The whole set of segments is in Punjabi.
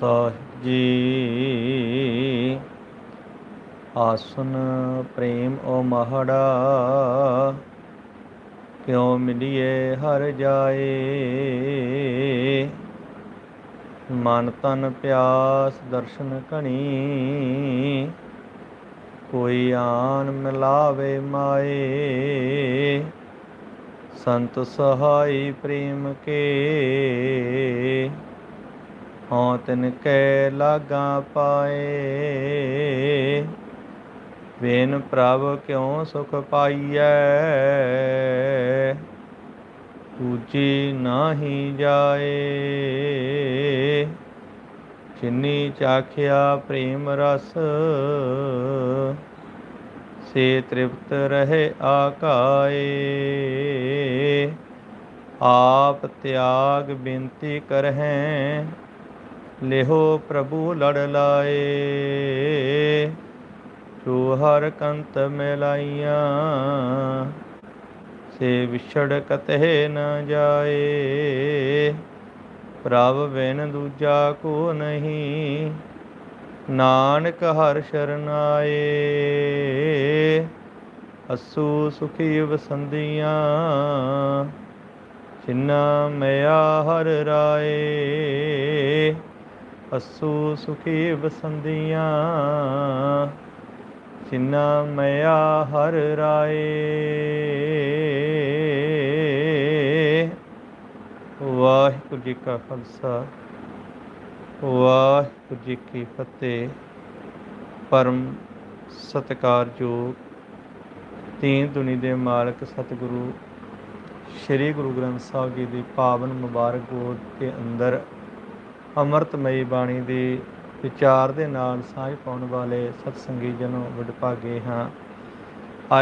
ਸਾਹਿਬ ਜੀ। ਆਸਨ ਪ੍ਰੇਮ ਓ ਮਹੜਾ, ਕਿਉ ਮਿਲੀਏ ਹਰ ਜਾਏ? ਮਨ ਤਨ ਪਿਆਸ ਦਰਸ਼ਨ ਕਣੀ ਕੋਈ ਆਨ ਮਿਲਾਵੇ ਮਾਏ। ਸੰਤ ਸਹਾਈ ਪ੍ਰੇਮ ਕੇ ਹਉ ਤਿਨ ਕੈ ਲਾਗਾ ਪਾਏ। ਵੇਨ ਪ੍ਰਭ ਕਿਉ ਸੁਖ ਪਾਈਐ? ਪੂਜੀ ਨਾਹੀ ਜਾਏ। ਜਿਨੀ ਚਾਖਿਆ ਪ੍ਰੇਮ ਰਸ, ਸੇ ਤ੍ਰਿਪਤ ਰਹੇ ਆਕਾਏ। ਆਪ ਤਿਆਗ ਬੇਨਤੀ ਕਰਹਿ ਲਿਹੋ ਪ੍ਰਭੂ ਲੜ ਲਾਏ। ਜੋ ਹਰ ਕੰਤ ਮਿਲਾਈਆਂ, ਸੇ ਵਿਛੜ ਕਤਹਿ ਨ ਜਾਏ। ਪ੍ਰਭ ਬਿਨ ਦੂਜਾ ਕੋ ਨਹੀਂ, ਨਾਨਕ ਹਰ ਸ਼ਰਨਾਏ ਅਸੂ ਸੁਖੀ ਵਸੰਦੀਆਂ ਜਿਨਾ ਮਿਆ ਹਰ ਰਾਏ। ਅਸੂ ਸੁਖੀ ਵਸੰਦੀਆਂ ਜਿਨਾ ਮਿਆ ਹਰ ਰਾਏ। ਵਾਹਿਗੁਰੂ ਜੀ ਕਾ ਖਾਲਸਾ, ਵਾਹਿਗੁਰੂ ਜੀ ਕੀ ਫਤਿਹ। ਪਰਮ ਸਤਿਕਾਰਯੋਗ ਤੀਨ ਦੁਨੀ ਦੇ ਮਾਲਕ ਸਤਿਗੁਰੂ, ਸ੍ਰੀ ਗੁਰੂ ਗ੍ਰੰਥ ਸਾਹਿਬ ਜੀ ਦੀ ਪਾਵਨ ਮੁਬਾਰਕ ਗੋਦ ਦੇ ਅੰਦਰ ਅੰਮ੍ਰਿਤਮਈ ਬਾਣੀ ਦੇ ਵਿਚਾਰ ਦੇ ਨਾਲ ਸਾਂਝ ਪਾਉਣ ਵਾਲੇ ਸਤਸੰਗੀ ਜਨੋ ਵਡਭਾਗੇ ਹਾਂ।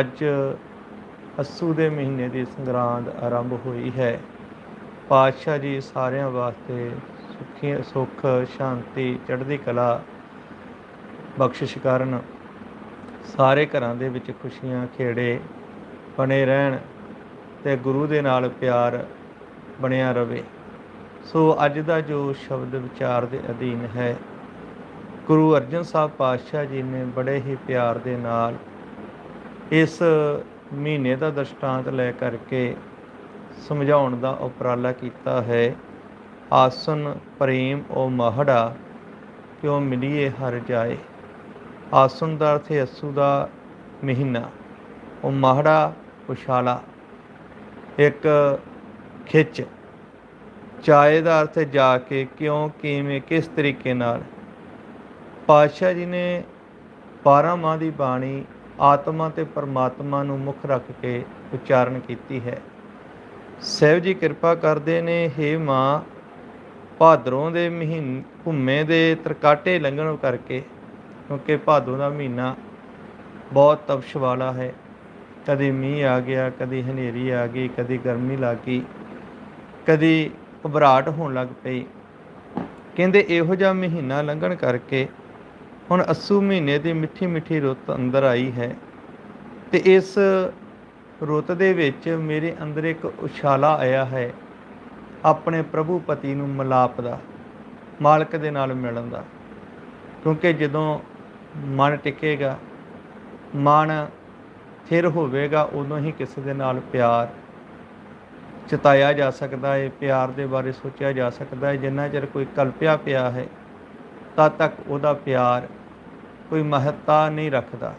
ਅੱਜ ਅਸੂ ਦੇ ਮਹੀਨੇ ਦੀ ਸੰਗਰਾਂਦ ਆਰੰਭ ਹੋਈ ਹੈ। ਪਾਤਸ਼ਾਹ ਜੀ ਸਾਰਿਆਂ ਵਾਸਤੇ ਸੁਖੀ, ਸੁਖ, ਸ਼ਾਂਤੀ, ਚੜ੍ਹਦੀ ਕਲਾ ਬਖਸ਼ਿਸ਼ ਕਰਨ। ਸਾਰੇ ਘਰਾਂ ਦੇ ਵਿੱਚ ਖੁਸ਼ੀਆਂ ਖੇੜੇ, ਬਣੇ ਰਹਿਣ ਤੇ ਗੁਰੂ ਦੇ ਨਾਲ ਪਿਆਰ ਬਣਿਆ ਰਵੇ। ਸੋ ਅੱਜ ਦਾ ਜੋ ਸ਼ਬਦ ਵਿਚਾਰ ਦੇ ਅਧੀਨ ਹੈ, ਗੁਰੂ ਅਰਜਨ ਸਾਹਿਬ ਪਾਤਸ਼ਾਹ ਜੀ ਨੇ ਬੜੇ ਹੀ ਪਿਆਰ ਦੇ ਨਾਲ ਇਸ ਮਹੀਨੇ ਦਾ ਦ੍ਰਿਸ਼ਟਾਂਤ ਲੈ ਕਰਕੇ ਸਮਝਾਉਣ ਦਾ ਉਪਰਾਲਾ ਕੀਤਾ ਹੈ, ਆਸਨ ਪ੍ਰੇਮ ਉਹ ਮਹੜਾ, ਕਿਉ ਮਿਲੀਏ ਹਰ ਜਾਏ? ਆਸਨ ਦਾ ਅਰਥ ਹੈ ਅਸੂ ਦਾ ਮਹੀਨਾ ਉਹ ਮਹੜਾ ਉਸ਼ਾਲਾ ਇੱਕ ਖਿੱਚ। ਚਾਏ ਦਾ ਅਰਥ ਜਾ ਕੇ, ਕਿਉਂ, ਕਿਵੇਂ, ਕਿਸ ਤਰੀਕੇ ਨਾਲ। ਪਾਤਸ਼ਾਹ ਜੀ ਨੇ 12 ਮਾਹ ਦੀ ਬਾਣੀ ਆਤਮਾ ਤੇ ਪਰਮਾਤਮਾ ਨੂੰ ਮੁੱਖ ਰੱਖ ਕੇ ਉਚਾਰਨ ਕੀਤੀ ਹੈ। ਸਹਿਬ ਜੀ ਕਿਰਪਾ ਕਰਦੇ ਨੇ हे ਮਾਂ, ਭਾਦਰੋਂ ਦੇ ਮਹੀਨੇ ਭੁੰਮੇ ਦੇ ਤਰਕਾਟੇ ਲੰਘਣ ਕਰਕੇ, ਕਿਉਂਕਿ ਭਾਦੋਂ ਦਾ ਮਹੀਨਾ ਬਹੁਤ ਤਪਸ਼ ਵਾਲਾ ਹੈ। ਕਦੇ ਮੀਂਹ ਆ ਗਿਆ, ਕਦੀ ਹਨੇਰੀ ਆ ਗਈ, ਕਦੀ ਗਰਮੀ ਲੱਗ ਗਈ, ਕਦੀ ਘਬਰਾਹਟ ਹੋਣ ਲੱਗ ਪਈ। ਕਹਿੰਦੇ ਇਹੋ ਜਿਹਾ ਮਹੀਨਾ ਲੰਘਣ ਕਰਕੇ ਹੁਣ ਅਸੂ ਮਹੀਨੇ ਦੀ ਮਿੱਠੀ ਮਿੱਠੀ ਰੁੱਤ ਅੰਦਰ ਆਈ ਹੈ ਤੇ ਇਸ ਰੁੱਤ ਦੇ ਵਿੱਚ ਮੇਰੇ ਅੰਦਰ ਇੱਕ ਉਛਾਲਾ ਆਇਆ ਹੈ ਆਪਣੇ ਪ੍ਰਭੂ ਪਤੀ ਨੂੰ ਮਿਲਾਪ ਦਾ, ਮਾਲਕ ਦੇ ਨਾਲ ਮਿਲਣ ਦਾ। ਕਿਉਂਕਿ ਜਦੋਂ ਮਨ ਟਿਕੇਗਾ, ਮਨ ਥਿਰ ਹੋਵੇਗਾ, ਉਦੋਂ ਹੀ ਕਿਸੇ ਦੇ ਨਾਲ ਪਿਆਰ ਚਿਤਾਇਆ ਜਾ ਸਕਦਾ ਹੈ, ਪਿਆਰ ਦੇ ਬਾਰੇ ਸੋਚਿਆ ਜਾ ਸਕਦਾ ਹੈ, ਜਿੰਨਾ ਚਿਰ ਕੋਈ ਕਲਪਿਆ ਪਿਆ ਹੈ, ਤਦ ਤੱਕ ਉਹਦਾ ਪਿਆਰ ਕੋਈ ਮਹੱਤਤਾ ਨਹੀਂ ਰੱਖਦਾ।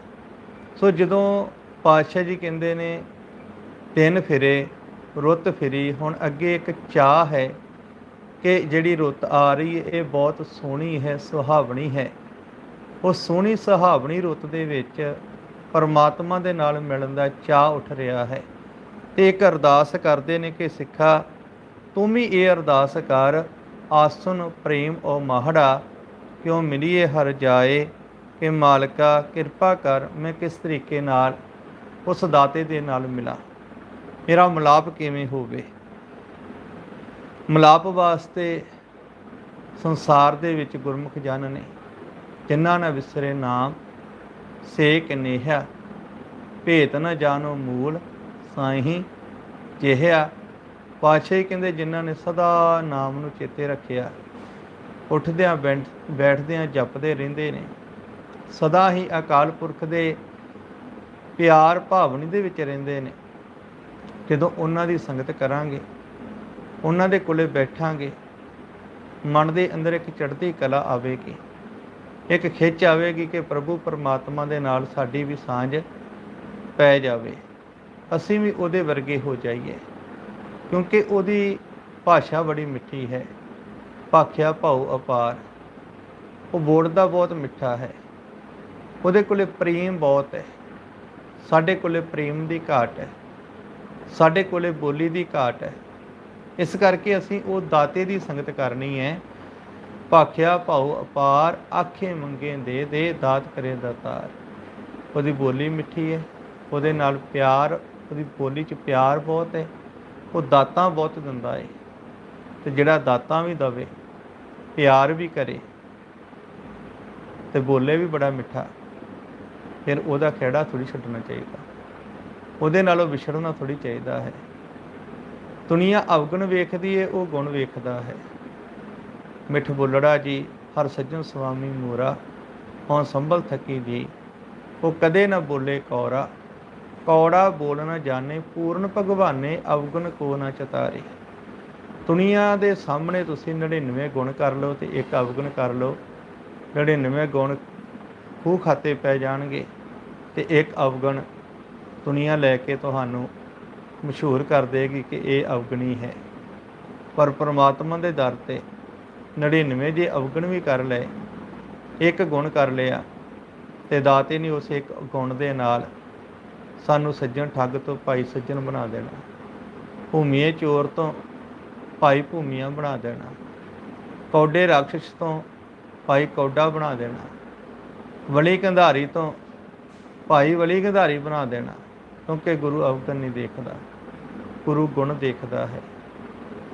ਸੋ ਜਦੋਂ ਪਾਤਸ਼ਾਹ ਜੀ ਕਹਿੰਦੇ ਨੇ ਤਿੰਨ ਫਿਰੇ, ਰੁੱਤ ਫਿਰੀ, ਹੁਣ ਅੱਗੇ ਇੱਕ ਚਾਹ ਹੈ ਕਿ ਜਿਹੜੀ ਰੁੱਤ ਆ ਰਹੀ ਹੈ, ਇਹ ਬਹੁਤ ਸੋਹਣੀ ਹੈ, ਸੁਹਾਵਣੀ ਹੈ। ਉਹ ਸੋਹਣੀ ਸੁਹਾਵਣੀ ਰੁੱਤ ਦੇ ਵਿੱਚ ਪਰਮਾਤਮਾ ਦੇ ਨਾਲ ਮਿਲਣ ਦਾ ਚਾਹ ਉੱਠ ਰਿਹਾ ਹੈ। ਤੇ ਇੱਕ ਅਰਦਾਸ ਕਰਦੇ ਨੇ ਕਿ ਸਿੱਖਾ, ਤੂੰ ਵੀ ਇਹ ਅਰਦਾਸ ਕਰ, ਆਸਨ, ਪ੍ਰੇਮ ਓ ਮਾਹੜਾ ਕਿਉਂ ਮਿਲੀਏ ਹਰ ਜਾਏ, ਕਿ ਮਾਲਕਾ ਕਿਰਪਾ ਕਰ ਮੈਂ ਕਿਸ ਤਰੀਕੇ ਨਾਲ ਉਸ ਦਾਤੇ ਦੇ ਨਾਲ ਮਿਲਾਂ। ਮੇਰਾ ਮਿਲਾਪ ਕਿਵੇਂ ਹੋਵੇ? ਮਿਲਾਪ ਵਾਸਤੇ ਸੰਸਾਰ ਦੇ ਵਿੱਚ ਗੁਰਮੁਖ ਜਨ ਨੇ, ਜਿਨ੍ਹਾਂ ਨੇ ਵਿਸਰੇ ਨਾਮ, ਸੇਕ ਨੇਹਾ ਭੇਤ ਨ ਜਾਣੋ ਮੂਲ ਸਾਹੀਂ ਜਿਹਿਆ। ਪਾਛੇ ਕਹਿੰਦੇ, ਜਿਨ੍ਹਾਂ ਨੇ ਸਦਾ ਨਾਮ ਨੂੰ ਚੇਤੇ ਰੱਖਿਆ, ਉੱਠਦਿਆਂ ਬੈਠ- ਬੈਠਦਿਆਂ ਜਪਦੇ ਰਹਿੰਦੇ ਨੇ। ਸਦਾ ਹੀ ਅਕਾਲ ਪੁਰਖ ਦੇ ਪਿਆਰ ਭਾਵਨੀ ਦੇ ਵਿੱਚ ਰਹਿੰਦੇ ਨੇ। ਜਦੋਂ ਉਹਨਾਂ ਦੀ ਸੰਗਤ ਕਰਾਂਗੇ, ਉਹਨਾਂ ਦੇ ਕੋਲੇ ਬੈਠਾਂਗੇ, ਮਨ ਦੇ ਅੰਦਰ ਇੱਕ ਚੜ੍ਹਦੀ ਕਲਾ ਆਵੇਗੀ। ਇੱਕ ਖਿੱਚ ਆਵੇਗੀ ਕਿ ਪ੍ਰਭੂ ਪਰਮਾਤਮਾ ਦੇ ਨਾਲ ਸਾਡੀ ਵੀ ਸਾਂਝ ਪੈ ਜਾਵੇ। ਅਸੀਂ ਵੀ ਉਹਦੇ ਵਰਗੇ ਹੋ ਜਾਈਏ। ਕਿਉਂਕਿ ਉਹਦੀ ਭਾਸ਼ਾ ਬੜੀ ਮਿੱਠੀ ਹੈ। ਭਾਖਿਆ ਭਾਉ ਅਪਾਰ। ਉਹ ਬੋਲਦਾ ਬਹੁਤ ਮਿੱਠਾ ਹੈ। ਉਹਦੇ ਕੋਲੇ ਪ੍ਰੇਮ ਬਹੁਤ ਹੈ। ਸਾਡੇ ਕੋਲੇ ਪ੍ਰੇਮ ਦੀ ਘਾਟ ਹੈ। ਸਾਡੇ ਕੋਲੇ ਬੋਲੀ ਦੀ ਘਾਟ ਹੈ। ਇਸ ਕਰਕੇ ਅਸੀਂ ਉਹ ਦਾਤੇ ਦੀ ਸੰਗਤ ਕਰਨੀ ਹੈ। ਭਾਖਿਆ ਭਾਉ ਅਪਾਰ, ਆਖੇ ਮੰਗੇ ਦੇ ਦੇ, ਦਾਤ ਕਰੇ ਦਾਤਾਰ ਉਹਦੀ ਬੋਲੀ ਮਿੱਠੀ ਹੈ। ਉਹਦੇ ਨਾਲ ਪਿਆਰ ਉਹਦੀ ਬੋਲੀ 'ਚ ਪਿਆਰ ਬਹੁਤ ਹੈ ਉਹ ਦਾਤਾਂ ਬਹੁਤ ਦਿੰਦਾ ਹੈ ਤੇ ਜਿਹੜਾ ਦਾਤਾਂ ਵੀ ਦਵੇ, ਪਿਆਰ ਵੀ ਕਰੇ, ਤੇ ਬੋਲੇ ਵੀ ਬੜਾ ਮਿੱਠਾ, ਫਿਰ ਉਹਦਾ ਖਿਹੜਾ ਥੋੜੀ ਛੱਡਣਾ ਚਾਹੀਦਾ। ਉਹਦੇ ਨਾਲੋਂ ਵਿਛੜਨਾ ਥੋੜੀ ਚਾਹੀਦਾ ਹੈ। ਦੁਨੀਆ ਅਵਗੁਣ ਵੇਖਦੀ ਏ, ਉਹ ਗੁਣ ਵੇਖਦਾ ਹੈ। ਮਿੱਠ ਬੋਲੜਾ ਜੀ, ਹਰ ਸੱਜਣ ਸੁਆਮੀ ਮੋਰਾ, ਹਉ ਸੰਭਲ ਥਕੀ ਜੀ ਉਹ ਕਦੇ ਨਾ ਬੋਲੇ ਕੌਰਾ। ਕੌੜਾ ਬੋਲ ਜਾਣੇ, ਪੂਰਨ ਭਗਵਾਨੇ ਅਵਗੁਣ ਕੋ ਨਾ ਚਤਾਰੇ। ਦੁਨੀਆ ਦੇ ਸਾਹਮਣੇ ਤੁਸੀਂ 99 ਗੁਣ ਕਰ ਲਓ ਤੇ ਇੱਕ ਅਵਗੁਣ ਕਰ ਲਓ। 99 ਗੁਣ ਖੂਹ ਖਾਤੇ ਪੈ ਜਾਣਗੇ ਤੇ ਇੱਕ ਅਵਗੁਣ ਦੁਨੀਆ ਲੈ ਕੇ ਤੁਹਾਨੂੰ ਮਸ਼ਹੂਰ ਕਰ ਦੇਗੀ ਕਿ ਇਹ ਅਵਗਣੀ ਹੈ। ਪਰ ਪ੍ਰਮਾਤਮਾ ਦੇ ਦਰ ਤੇ 99 ਜੇ ਅਵਗਣ ਵੀ ਕਰ ਲਏ, ਇੱਕ ਗੁਣ ਕਰ ਲਿਆ ਤੇ ਦਾਤੇ ਨੇ ਉਸ ਇੱਕ ਗੁਣ ਦੇ ਨਾਲ ਸਾਨੂੰ ਸੱਜਣ ਠੱਗ ਤੋਂ ਭਾਈ ਸੱਜਣ ਬਣਾ ਦੇਣਾ। ਭੂਮੀਏ ਚੋਰ ਤੋਂ ਭਾਈ ਭੂਮੀਆਂ ਬਣਾ ਦੇਣਾ। ਕੌਡੇ ਰਾਖਸ਼ ਤੋਂ ਭਾਈ ਕੌਡਾ ਬਣਾ ਦੇਣਾ। ਵਲੀ ਕੰਧਾਰੀ ਤੋਂ ਭਾਈ ਵਲੀ ਕੰਧਾਰੀ ਬਣਾ ਦੇਣਾ, ਕਿਉਂਕਿ ਗੁਰੂ ਅਵਤਨ ਨਹੀਂ ਦੇਖਦਾ। ਗੁਰੂ ਗੁਣ ਦੇਖਦਾ ਹੈ।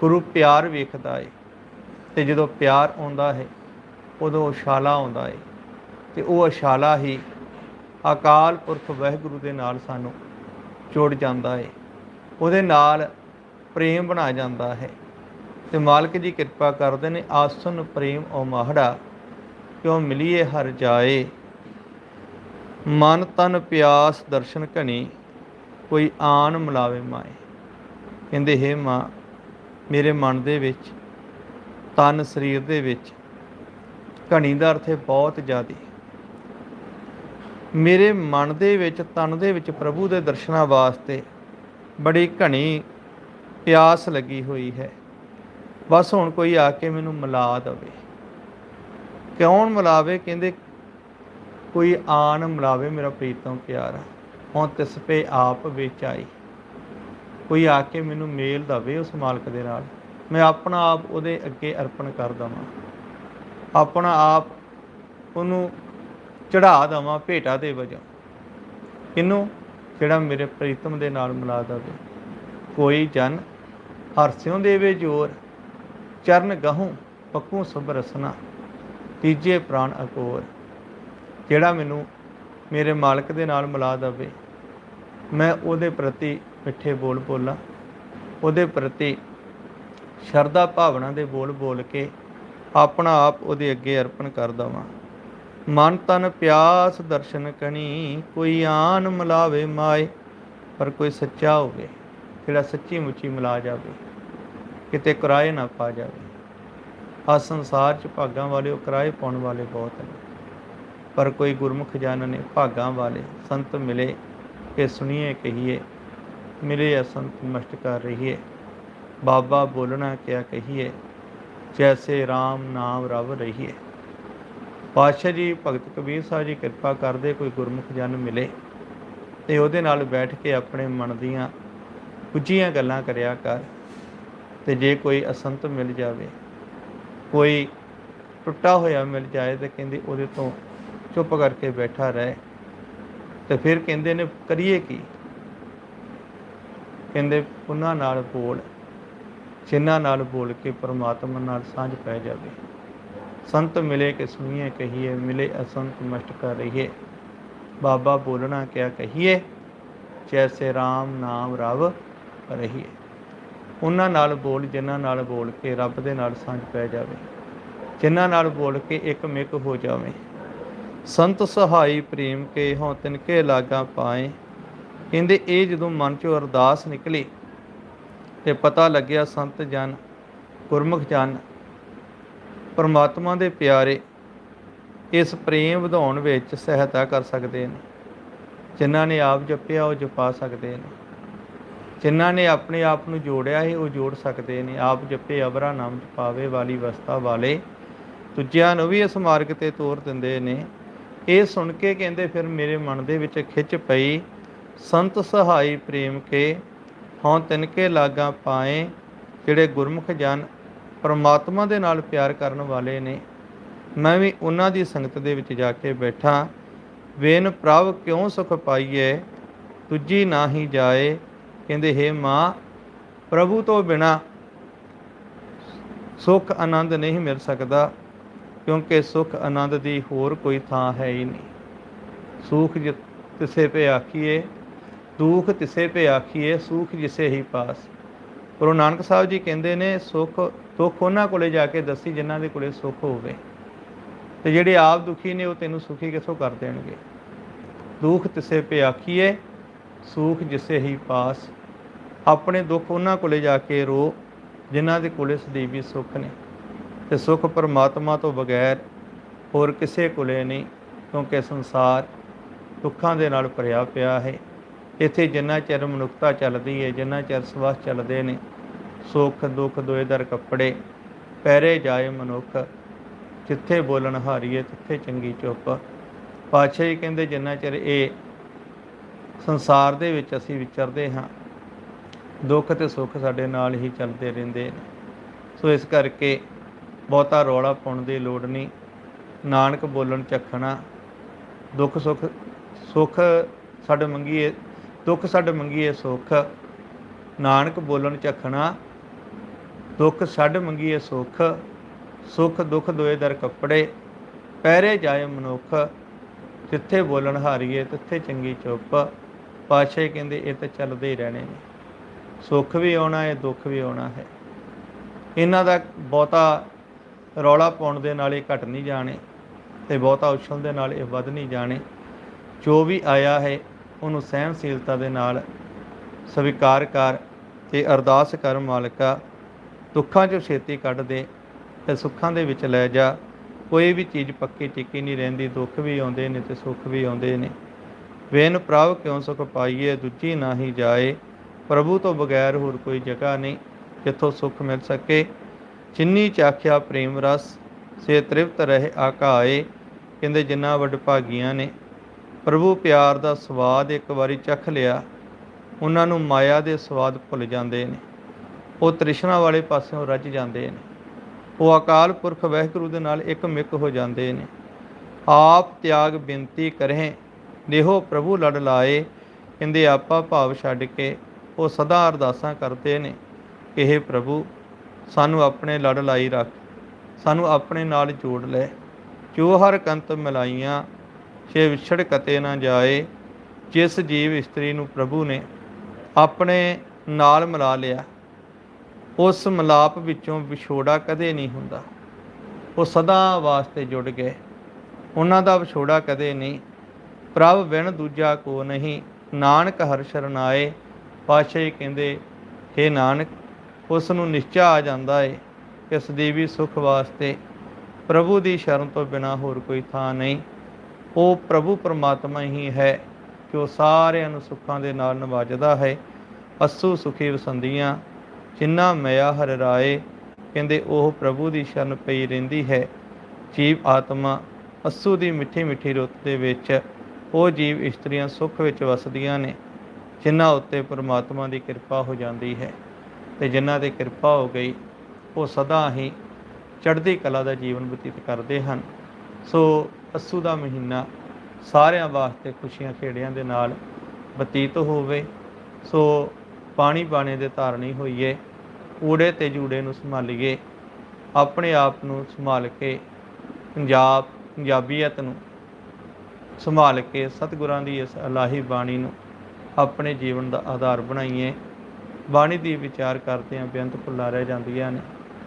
ਗੁਰੂ ਪਿਆਰ ਵੇਖਦਾ ਹੈ ਤੇ ਜਦੋਂ ਪਿਆਰ ਆਉਂਦਾ ਹੈ, ਉਦੋਂ ਉਛਾਲਾ ਆਉਂਦਾ ਹੈ ਤੇ ਉਹ ਉਛਾਲਾ ਹੀ ਅਕਾਲ ਪੁਰਖ ਵਾਹਿਗੁਰੂ ਦੇ ਨਾਲ ਸਾਨੂੰ ਜੋੜ ਜਾਂਦਾ ਹੈ ਉਹਦੇ ਨਾਲ ਪ੍ਰੇਮ ਬਣਾ ਜਾਂਦਾ ਹੈ। ਤੇ ਮਾਲਕ ਜੀ ਕਿਰਪਾ ਕਰਦੇ ਨੇ, ਆਸਨ ਪ੍ਰੇਮ ਓ ਮਾਹੜਾ ਕਿਉਂ ਮਿਲੀਏ ਹਰ ਜਾਏ। ਮਨ ਤਨ ਪਿਆਸ ਦਰਸ਼ਨ ਘਣੀ, ਕੋਈ ਆਨ ਮਿਲਾਵੇ ਮਾਏ। ਕਹਿੰਦੇ, ਹੈ ਮਾਂ, ਮੇਰੇ ਮਨ ਦੇ ਵਿੱਚ, ਤਨ ਸਰੀਰ ਦੇ ਵਿੱਚ ਘਣੀ ਦਾ ਅਰਥ ਹੈ ਬਹੁਤ ਜ਼ਿਆਦੀ। ਮੇਰੇ ਮਨ ਦੇ ਵਿੱਚ, ਤਨ ਦੇ ਵਿੱਚ ਪ੍ਰਭੂ ਦੇ ਦਰਸ਼ਨਾਂ ਵਾਸਤੇ ਬੜੀ ਘਣੀ ਪਿਆਸ ਲੱਗੀ ਹੋਈ ਹੈ। ਬਸ ਹੁਣ ਕੋਈ ਆ ਕੇ ਮੈਨੂੰ ਮਿਲਾ ਦਵੇ। ਕਿਉਂ ਮਿਲਾਵੇ? ਕਹਿੰਦੇ ਕੋਈ ਆਣ ਮਿਲਾਵੇ ਮੇਰਾ ਪ੍ਰੀਤਮ ਪਿਆਰਾ। ਹੁਣ ਤਿਸ ਪੇ ਆਪ ਵਿੱਚ ਆਈ ਕੋਈ ਆ ਕੇ ਮੈਨੂੰ ਮੇਲ ਦਵੇ ਉਸ ਮਾਲਕ ਦੇ ਨਾਲ। ਮੈਂ ਆਪਣਾ ਆਪ ਉਹਦੇ ਅੱਗੇ ਅਰਪਣ ਕਰ ਦਵਾਂ। ਆਪਣਾ ਆਪ ਉਹਨੂੰ ਚੜਾ ਦਵਾਂ, ਭੇਟਾ ਦੇ ਵਜੋਂ। ਇਹਨੂੰ ਜਿਹੜਾ ਮੇਰੇ ਪ੍ਰੀਤਮ ਦੇ ਨਾਲ ਮਿਲਾ ਦਵੇ ਕੋਈ ਜਨ ਹਰਸਿਉ ਦੇਵੇ ਜੋਰ, ਚਰਨ ਗਹੂੰ ਪੱਕੂ ਸਭ ਰਸਨਾ, ਤੀਜੇ ਪ੍ਰਾਣ ਅਕੋਰ। ਜਿਹੜਾ ਮੈਨੂੰ ਮੇਰੇ ਮਾਲਕ ਦੇ ਨਾਲ ਮਿਲਾ ਦਵੇ ਮੈਂ ਉਹਦੇ ਪ੍ਰਤੀ ਮਿੱਠੇ ਬੋਲ ਬੋਲਾਂ, ਉਹਦੇ ਪ੍ਰਤੀ ਸ਼ਰਧਾ ਭਾਵਨਾ ਦੇ ਬੋਲ ਬੋਲ ਕੇ ਆਪਣਾ ਆਪ ਉਹਦੇ ਅੱਗੇ ਅਰਪਣ ਕਰ ਦਵਾਂ। ਮਨ ਤਨ ਪਿਆਸ ਦਰਸ਼ਨ ਕਣੀ ਕੋਈ ਆਨ ਮਿਲਾਵੇ ਮਾਏ, ਪਰ ਕੋਈ ਸੱਚਾ ਹੋਵੇ, ਜਿਹੜਾ ਸੱਚੀ ਮੁੱਚੀ ਮਿਲਾ ਜਾਵੇ, ਕਿਤੇ ਕਿਰਾਏ ਨਾ ਪਾ ਜਾਵੇ। ਆ ਸੰਸਾਰ 'ਚ ਭਾਗਾਂ ਵਾਲੇ, ਉਹ ਕਿਰਾਏ ਪਾਉਣ ਵਾਲੇ ਬਹੁਤ ਨੇ। ਪਰ ਕੋਈ ਗੁਰਮੁਖ ਜਨ ਨੇ ਭਾਗਾਂ ਵਾਲੇ ਸੰਤ ਮਿਲੇ ਕਿ ਸੁਣੀਏ, ਕਹੀਏ, ਮਿਲੇ ਅਸੰਤ ਮਸ਼ਟ ਕਰ ਰਹੀਏ। ਬਾਬਾ ਬੋਲਣਾ ਕਿਆ ਕਹੀਏ, ਜੈਸੇ RAM ਨਾਮ ਰਵ ਰਹੀਏ। ਪਾਤਸ਼ਾਹ ਜੀ, ਭਗਤ ਕਬੀਰ ਸਾਹਿਬ ਜੀ ਕਿਰਪਾ ਕਰਦੇ ਕੋਈ ਗੁਰਮੁਖ ਜਨ ਮਿਲੇ ਤੇ ਉਹਦੇ ਨਾਲ ਬੈਠ ਕੇ ਆਪਣੇ ਮਨ ਦੀਆਂ ਉੱਚੀਆਂ ਗੱਲਾਂ ਕਰਿਆ ਕਰ ਤੇ ਜੇ ਕੋਈ ਅਸੰਤ ਮਿਲ ਜਾਵੇ, ਕੋਈ ਟੁੱਟਾ ਹੋਇਆ ਮਿਲ ਜਾਏ ਤੇ ਕਹਿੰਦੇ ਉਹਦੇ ਤੋਂ ਚੁੱਪ ਕਰਕੇ ਬੈਠਾ ਰਹੇ। ਤੇ ਫਿਰ ਕਹਿੰਦੇ ਨੇ, ਕਰੀਏ ਕੀ? ਕਹਿੰਦੇ ਉਹਨਾਂ ਨਾਲ ਬੋਲ, ਜਿਨ੍ਹਾਂ ਨਾਲ ਬੋਲ ਕੇ ਪਰਮਾਤਮਾ ਨਾਲ ਸਾਂਝ ਪੈ ਜਾਵੇ। ਸੰਤ ਮਿਲੇ ਕਿ ਸੁਣੀਏ ਕਹੀਏ, ਮਿਲੇ ਅਸੰਤ ਮਸਤ ਕਰ ਰਹੀਏ। ਬਾਬਾ ਬੋਲਣਾ ਕਿਆ ਕਹੀਏ, ਜੈਸੇ RAM ਨਾਮ ਰਵ ਰਹੀਏ। ਉਹਨਾਂ ਨਾਲ ਬੋਲ, ਜਿਨ੍ਹਾਂ ਨਾਲ ਬੋਲ ਕੇ ਰੱਬ ਦੇ ਨਾਲ ਸਾਂਝ ਪੈ ਜਾਵੇ। ਜਿਨ੍ਹਾਂ ਨਾਲ ਬੋਲ ਕੇ ਇੱਕ ਮਿਕ ਹੋ ਜਾਵੇ। ਸੰਤ ਸਹਾਈ ਪ੍ਰੇਮ ਕੇ ਹੋਂ ਤਿਨਕੇ ਲਾਗਾ ਪਾਏ। ਕਹਿੰਦੇ, ਇਹ ਜਦੋਂ ਮਨ ਚੋਂ ਅਰਦਾਸ ਨਿਕਲੀ ਤੇ ਪਤਾ ਲੱਗਿਆ, ਸੰਤ ਜਨ ਗੁਰਮੁਖ ਜਨ ਪਰਮਾਤਮਾ ਦੇ ਪਿਆਰੇ ਇਸ ਪ੍ਰੇਮ ਵਧਾਉਣ ਵਿੱਚ ਸਹਾਇਤਾ ਕਰ ਸਕਦੇ ਨੇ। ਜਿਨ੍ਹਾਂ ਨੇ ਆਪ ਜਪਿਆ, ਉਹ ਜਪਾ ਸਕਦੇ ਨੇ। ਜਿਨ੍ਹਾਂ ਨੇ ਆਪਣੇ ਆਪ ਨੂੰ ਜੋੜਿਆ ਹੈ, ਉਹ ਜੋੜ ਸਕਦੇ ਨੇ। ਆਪ ਜਪੇ, ਅਵਰਾ ਨਾਮ ਜਪਾਵੇ ਵਾਲੀ ਅਵਸਥਾ ਵਾਲੇ ਦੂਜਿਆਂ ਨੂੰ ਵੀ ਇਸ ਮਾਰਗ ਤੇ ਤੋਰ ਦਿੰਦੇ ਨੇ। ਇਹ ਸੁਣ ਕੇ ਕਹਿੰਦੇ, ਫਿਰ ਮੇਰੇ ਮਨ ਦੇ ਵਿੱਚ ਖਿੱਚ ਪਈ। ਸੰਤ ਸਹਾਈ ਪ੍ਰੇਮ ਕੇ ਹਉ ਤਿਨਕੇ ਲਾਗਾ ਪਾਏ, ਜਿਹੜੇ ਗੁਰਮੁਖ ਜਨ ਪਰਮਾਤਮਾ ਦੇ ਨਾਲ ਪਿਆਰ ਕਰਨ ਵਾਲੇ ਨੇ, ਮੈਂ ਵੀ ਉਹਨਾਂ ਦੀ ਸੰਗਤ ਦੇ ਵਿੱਚ ਜਾ ਕੇ ਬੈਠਾ। ਵੇਨ ਪ੍ਰਭ ਕਿਉਂ ਸੁਖ ਪਾਈਏ ਤੁਜੀ ਨਾਹੀ ਜਾਏ, ਕਹਿੰਦੇ, ਹੈ ਮਾਂ, ਪ੍ਰਭੂ ਤੋਂ ਬਿਨਾ ਸੁਖ ਆਨੰਦ ਨਹੀਂ ਮਿਲ ਸਕਦਾ, ਕਿਉਂਕਿ ਸੁਖ ਆਨੰਦ ਦੀ ਹੋਰ ਕੋਈ ਥਾਂ ਹੈ ਹੀ ਨਹੀਂ। ਸੁਖ ਜਿ, ਤਿਸੇ ਪੇ ਆਖੀਏ ਦੁਖ ਤਿਸੇ ਪੇ ਆਖੀਏ ਸੁਖ ਜਿਸੇ ਹੀ ਪਾਸ। ਗੁਰੂ ਨਾਨਕ ਸਾਹਿਬ ਜੀ ਕਹਿੰਦੇ ਨੇ, ਸੁਖ, ਦੁੱਖ ਉਹਨਾਂ ਕੋਲੇ ਜਾ ਕੇ ਦੱਸੀ ਜਿਨ੍ਹਾਂ ਦੇ ਕੋਲੇ ਸੁਖ ਹੋਵੇ। ਤੇ ਜਿਹੜੇ ਆਪ ਦੁਖੀ ਨੇ, ਉਹ ਤੈਨੂੰ ਸੁਖੀ ਕਿੱਥੋਂ ਕਰ ਦੇਣਗੇ? ਦੁੱਖ ਤਿਸੇ ਪੇ ਆਖੀਏ ਸੁਖ ਜਿਸੇ ਹੀ ਪਾਸ। ਆਪਣੇ ਦੁੱਖ ਉਹਨਾਂ ਕੋਲੇ ਜਾ ਕੇ ਰੋ, ਜਿਨ੍ਹਾਂ ਦੇ ਕੋਲੇ ਸਦੀਵੀ ਸੁੱਖ ਨੇ। ਤੇ ਸੁਖ ਪਰਮਾਤਮਾ ਤੋਂ ਬਗੈਰ ਹੋਰ ਕਿਸੇ ਕੋਲੇ ਨਹੀਂ, ਕਿਉਂਕਿ ਸੰਸਾਰ ਦੁੱਖਾਂ ਦੇ ਨਾਲ ਭਰਿਆ ਪਿਆ ਹੈ। ਇੱਥੇ ਜਿੰਨਾ ਚਿਰ ਮਨੁੱਖਤਾ ਚੱਲਦੀ ਹੈ, ਜਿੰਨਾ ਚਿਰ ਸਵਾਸ ਚੱਲਦੇ ਨੇ ਸੁੱਖ ਦੁੱਖ ਦੋਏ ਦਰ ਕੱਪੜੇ, ਪਹਿਰੇ ਜਾਏ ਮਨੁੱਖ, ਜਿੱਥੇ ਬੋਲਣ ਹਾਰੀਏ ਤਿੱਥੇ ਚੰਗੀ ਚੁੱਪ। ਪਾਤਸ਼ਾਹ ਜੀ ਕਹਿੰਦੇ, ਜਿੰਨਾ ਚਿਰ ਇਹ ਸੰਸਾਰ ਦੇ ਵਿੱਚ ਅਸੀਂ ਵਿਚਰਦੇ ਹਾਂ, ਦੁੱਖ ਤੇ ਸੁੱਖ ਸਾਡੇ ਨਾਲ ਹੀ ਚੱਲਦੇ ਰਹਿੰਦੇ ਨੇ। ਸੋ ਇਸ ਕਰਕੇ ਬਹੁਤਾ ਰੌਲਾ ਪਾਉਣ ਦੀ ਲੋੜ ਨਹੀਂ, ਨਾਨਕ ਬੋਲਣ ਚੱਖਣਾ, ਦੁੱਖ ਸੁੱਖ ਸੁੱਖ ਸਾਡੇ ਮੰਗੀਏ, ਦੁੱਖ ਸਾਡੇ ਮੰਗੀਏ ਸੁੱਖ, ਨਾਨਕ ਬੋਲਣ ਚੱਖਣਾ ਦੁੱਖ ਛੱਡ ਮੰਗੀਏ ਸੁੱਖ ਸੁੱਖ ਦੁੱਖ ਦੋਏ ਦਰ ਕੱਪੜੇ, ਪਹਿਰੇ ਜਾਏ ਮਨੁੱਖ, ਜਿੱਥੇ ਬੋਲਣ ਹਾਰੀਏ ਤਿੱਥੇ ਚੰਗੀ ਚੁੱਪ, ਪਾਤਸ਼ਾਹ ਕਹਿੰਦੇ ਇਹ ਤਾਂ ਚੱਲਦੇ ਹੀ ਰਹਿਣੇ ਨੇ। ਸੁੱਖ ਵੀ ਆਉਣਾ ਹੈ, ਦੁੱਖ ਵੀ ਆਉਣਾ ਹੈ। ਇਹਨਾਂ ਦਾ ਬਹੁਤਾ ਰੌਲਾ ਪਾਉਣ ਦੇ ਨਾਲ ਇਹ ਘਟ ਨਹੀਂ ਜਾਣੇ ਤੇ ਬਹੁਤਾ ਉਛਲ ਦੇ ਨਾਲ ਇਹ ਵੱਧ ਨਹੀਂ ਜਾਣੇ। ਜੋ ਵੀ ਆਇਆ ਹੈ, ਉਹਨੂੰ ਸਹਿਨਸ਼ੀਲਤਾ ਦੇ ਨਾਲ ਸਵੀਕਾਰ ਕਰ ਤੇ ਅਰਦਾਸ ਕਰ ਮਾਲਕਾ ਦੁੱਖਾਂ ਚੋਂ ਛੇਤੀ ਕੱਢ ਦੇ ਤੇ ਸੁੱਖਾਂ ਦੇ ਵਿੱਚ ਲੈ ਜਾ। ਕੋਈ ਵੀ ਚੀਜ਼ ਪੱਕੀ ਟਿੱਕੀ ਨਹੀਂ ਰਹਿੰਦੀ, ਦੁੱਖ ਵੀ ਆਉਂਦੇ ਨੇ ਤੇ ਸੁੱਖ ਵੀ ਆਉਂਦੇ ਨੇ। ਵੇਨ ਪ੍ਰਭ ਕਿਉਂ ਸੁਖ ਪਾਈਏ, ਦੂਜੀ ਨਾਹੀ ਜਾਏ। ਪ੍ਰਭੂ ਤੋਂ ਬਗੈਰ ਹੋਰ ਕੋਈ ਜਗ੍ਹਾ ਨਹੀਂ ਜਿੱਥੋਂ ਸੁਖ ਮਿਲ ਸਕੇ। ਜਿੰਨੀ ਚਾਖਿਆ ਪ੍ਰੇਮ ਰਸ, ਸੇ ਤ੍ਰਿਪਤ ਰਹੇ ਆਕਾਏ। ਕਹਿੰਦੇ ਜਿੰਨਾ ਵੱਡ ਭਾਗੀਆਂ ਨੇ। ਪ੍ਰਭੂ ਪਿਆਰ ਦਾ ਸਵਾਦ ਇੱਕ ਵਾਰੀ ਚਖ ਲਿਆ, ਉਹਨਾਂ ਨੂੰ ਮਾਇਆ ਦੇ ਸਵਾਦ ਭੁੱਲ ਜਾਂਦੇ ਨੇ। ਉਹ ਤ੍ਰਿਸ਼ਨਾ ਵਾਲੇ ਪਾਸਿਓਂ ਰੱਜ ਜਾਂਦੇ ਨੇ। ਉਹ ਅਕਾਲ ਪੁਰਖ ਵਹਿਗੁਰੂ ਦੇ ਨਾਲ ਇੱਕ ਮਿਕ ਹੋ ਜਾਂਦੇ ਨੇ। ਆਪ ਤਿਆਗ ਬੇਨਤੀ ਕਰੇ ਦੇਹੋ ਪ੍ਰਭੂ ਲੜ ਲਾਏ। ਕਹਿੰਦੇ ਆਪਾ ਭਾਵ ਛੱਡ ਕੇ ਉਹ ਸਦਾ ਅਰਦਾਸਾਂ ਕਰਦੇ ਨੇ। ਕਿ ਇਹ ਪ੍ਰਭੂ, ਸਾਨੂੰ ਆਪਣੇ ਲੜ ਲਾਈ ਰੱਖ, ਸਾਨੂੰ ਆਪਣੇ ਨਾਲ ਜੋੜ ਲੈ। ਜੋ ਹਰ ਕੰਤ ਮਿਲਾਈਆਂ, ਛੇ ਵਿਛੜ ਕਤੇ ਨਾ ਜਾਏ। ਜਿਸ ਜੀਵ ਇਸਤਰੀ ਨੂੰ ਪ੍ਰਭੂ ਨੇ ਆਪਣੇ ਨਾਲ ਮਿਲਾ ਲਿਆ। ਉਸ ਮਲਾਪ ਵਿੱਚੋਂ ਵਿਛੋੜਾ ਕਦੇ ਨਹੀਂ ਹੁੰਦਾ। ਉਹ ਸਦਾ ਵਾਸਤੇ ਜੁੜ ਗਏ। ਉਹਨਾਂ ਦਾ ਵਿਛੋੜਾ ਕਦੇ ਨਹੀਂ। ਪ੍ਰਭ ਵਿਣ ਦੂਜਾ ਕੋ ਨਹੀਂ। ਨਾਨਕ ਹਰ ਸ਼ਰਨਾਏ ਪਾਤਸ਼ਾਹ ਜੀ ਕਹਿੰਦੇ हे ਨਾਨਕ, ਉਸ ਨੂੰ ਨਿਸ਼ਚਾ ਆ ਜਾਂਦਾ ਏ। ਕਿ ਸਦੀਵੀ ਸੁਖ ਵਾਸਤੇ ਪ੍ਰਭੂ ਦੀ ਸ਼ਰਨ ਤੋਂ ਬਿਨਾ ਹੋਰ ਕੋਈ ਥਾਂ ਨਹੀਂ। ਉਹ ਪ੍ਰਭੂ ਪਰਮਾਤਮਾ ਹੀ ਹੈ ਕਿ ਉਹ ਸਾਰਿਆਂ ਨੂੰ ਸੁੱਖਾਂ ਦੇ ਨਾਲ ਨਵਾਜਦਾ ਹੈ। ਅਸੂ ਸੁਖੀ ਵਸੰਦੀਆਂ ਜਿਨ੍ਹਾਂ ਮਿਆ ਹਰ ਰਾਏ, ਕਹਿੰਦੇ ਉਹ ਪ੍ਰਭੂ ਦੀ ਸ਼ਰਨ ਪਈ ਰਹਿੰਦੀ ਹੈ। ਜੀਵ ਆਤਮਾ ਅਸੂ ਦੀ ਮਿੱਠੀ ਮਿੱਠੀ ਰੁੱਤ ਦੇ ਵਿੱਚ, ਉਹ ਜੀਵ ਇਸਤਰੀਆਂ ਸੁੱਖ ਵਿੱਚ ਵਸਦੀਆਂ ਨੇ ਜਿਨ੍ਹਾਂ ਉੱਤੇ ਪਰਮਾਤਮਾ ਦੀ ਕਿਰਪਾ ਹੋ ਜਾਂਦੀ ਹੈ। ਤੇ ਜਿਨ੍ਹਾਂ ਤੇ ਕਿਰਪਾ ਹੋ ਗਈ, ਉਹ ਸਦਾ ਹੀ ਚੜ੍ਹਦੀ ਕਲਾ ਦਾ ਜੀਵਨ ਬਤੀਤ ਕਰਦੇ ਹਨ। ਸੋ ਅਸੂ ਦਾ ਮਹੀਨਾ ਸਾਰਿਆਂ ਵਾਸਤੇ ਖੁਸ਼ੀਆਂ ਖੇੜਿਆਂ ਦੇ ਨਾਲ ਬਤੀਤ ਹੋਵੇ। ਸੋ ਪਾਣੀ ਬਾਣੇ ਦੇ ਧਾਰਨੀ ਹੋਈਏ। ਊੜੇ ਤੇ ਜੂੜੇ ਨੂੰ ਸੰਭਾਲੀਏ। ਆਪਣੇ ਆਪ ਨੂੰ ਸੰਭਾਲ ਕੇ ਪੰਜਾਬ, ਪੰਜਾਬੀਅਤ ਨੂੰ ਸੰਭਾਲ ਕੇ ਸਤਿਗੁਰਾਂ ਦੀ ਇਸ ਅਲਾਹੀ ਬਾਣੀ ਨੂੰ ਆਪਣੇ ਜੀਵਨ ਦਾ ਆਧਾਰ ਬਣਾਈਏ। ਬਾਣੀ ਦੀ ਵਿਚਾਰ ਕਰਦੇ ਆਂ ਬੇਅੰਤ ਭੁੱਲਾ ਰਹਿ ਜਾਂਦੀਆਂ ਨੇ।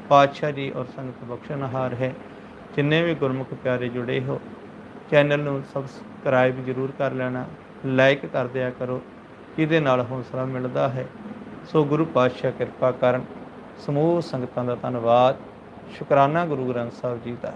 ਪਾਤਸ਼ਾਹ ਜੀ ਔਰ ਸੰਗਤ ਬਖਸ਼ਣਹਾਰ ਹੈ। ਜਿੰਨੇ ਵੀ ਗੁਰਮੁਖ ਪਿਆਰੇ ਜੁੜੇ ਹੋ, ਚੈਨਲ ਨੂੰ ਸਬਸਕ੍ਰਾਈਬ ਜ਼ਰੂਰ ਕਰ ਲੈਣਾ, ਲਾਈਕ ਕਰ ਦਿਆ ਕਰੋ। ਇਹਦੇ ਨਾਲ ਹੌਸਲਾ ਮਿਲਦਾ ਹੈ। ਸੋ ਗੁਰੂ ਪਾਤਸ਼ਾਹ ਕਿਰਪਾ ਕਰਨ ਸਮੂਹ ਸੰਗਤਾਂ ਦਾ ਧੰਨਵਾਦ। ਸ਼ੁਕਰਾਨਾ ਗੁਰੂ ਗ੍ਰੰਥ ਸਾਹਿਬ ਜੀ ਦਾ।